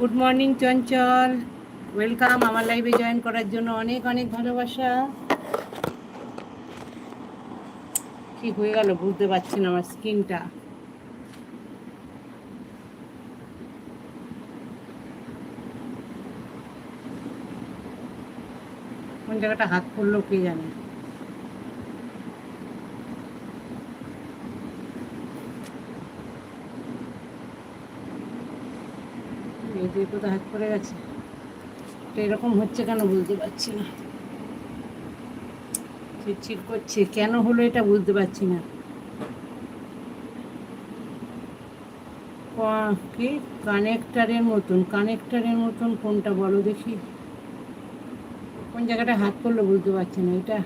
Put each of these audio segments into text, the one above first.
Good morning চঞ্চল welcome আমার লাইভে join করার জন্য অনেক অনেক ভালোবাসা। কি হয়ে গেল? বুঝতে পারছি না আমার স্কিনটা। কোন জায়গাটা হাত পড়ল কে জানে? কোথাও হাত পড়ে গেছে। তো এরকম হচ্ছে কেন বুঝতে পারছি না। চিটচিট করছে, কেন হলো এটা বুঝতে পারছি না। ক- কি? কানেক্টারের মতন কানেক্টারের মতন কোনটা বলো দেখি। কোন জায়গাটা হাত পড়ল বুঝতে পারছি না, এটা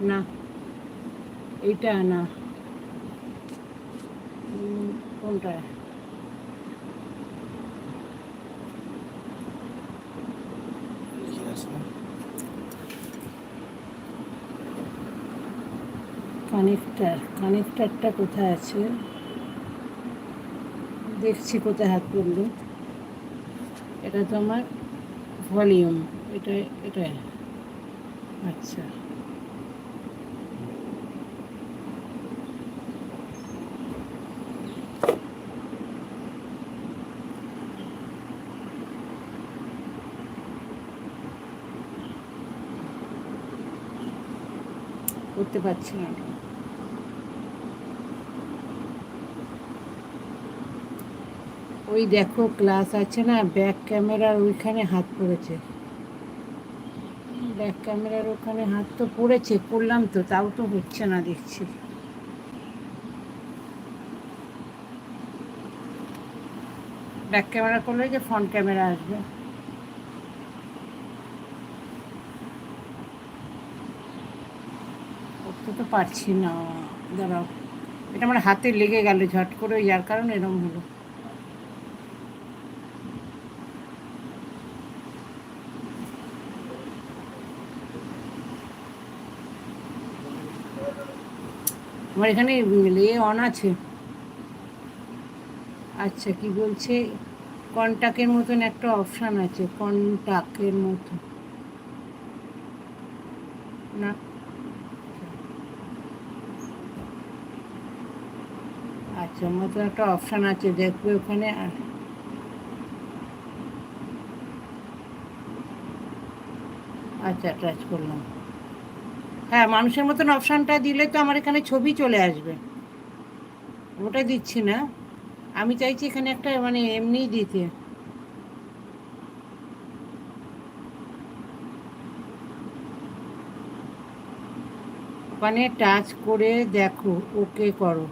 না, এইটা না। কোনটা? কানেক্টার কানেক্টারটা কোথায় আছে? দেখছি কোথায় হাত পড়ল এটা তো আমার ভলিউম, এটা এটা। আচ্ছা। করতে পারছি না। ওই দেখো ক্লাস আছে না ব্যাক ক্যামেরার ওইখানে হাত পড়েছে। ব্যাক ক্যামেরার ওখানে হাত তো পড়েছে করলাম তো, তাও তো হচ্ছে না দেখছি। ব্যাক ক্যামেরা করলে যে ফ্রন্ট ক্যামেরা আসবে। করতে তো পারছি না, দাঁড়াও। এটা আমার হাতে লেগে গেল ঝট করে, যার কারণে এরকম হলো। আমার এখানে ইয়ে অন আছে। আচ্ছা কি বলছে? কন্টাক্টের মতন একটা অপশান আছে, কন্টাক্টের মতো না? আচ্ছা মতো একটা অপশান আছে, দেখবে ওখানে আর আচ্ছা টাচ করলাম। হ্যাঁ মানুষের মতন অপশানটা দিলে তো আমার এখানে ছবি চলে আসবে। ওটা দিচ্ছি না। আমি চাইছি এখানে একটা মানে এমনিই দিতে। ওখানে টাচ করে দেখো, ওকে করো।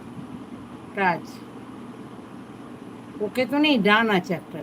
টাচ। ওকে তো নেই, ডান আছে একটা।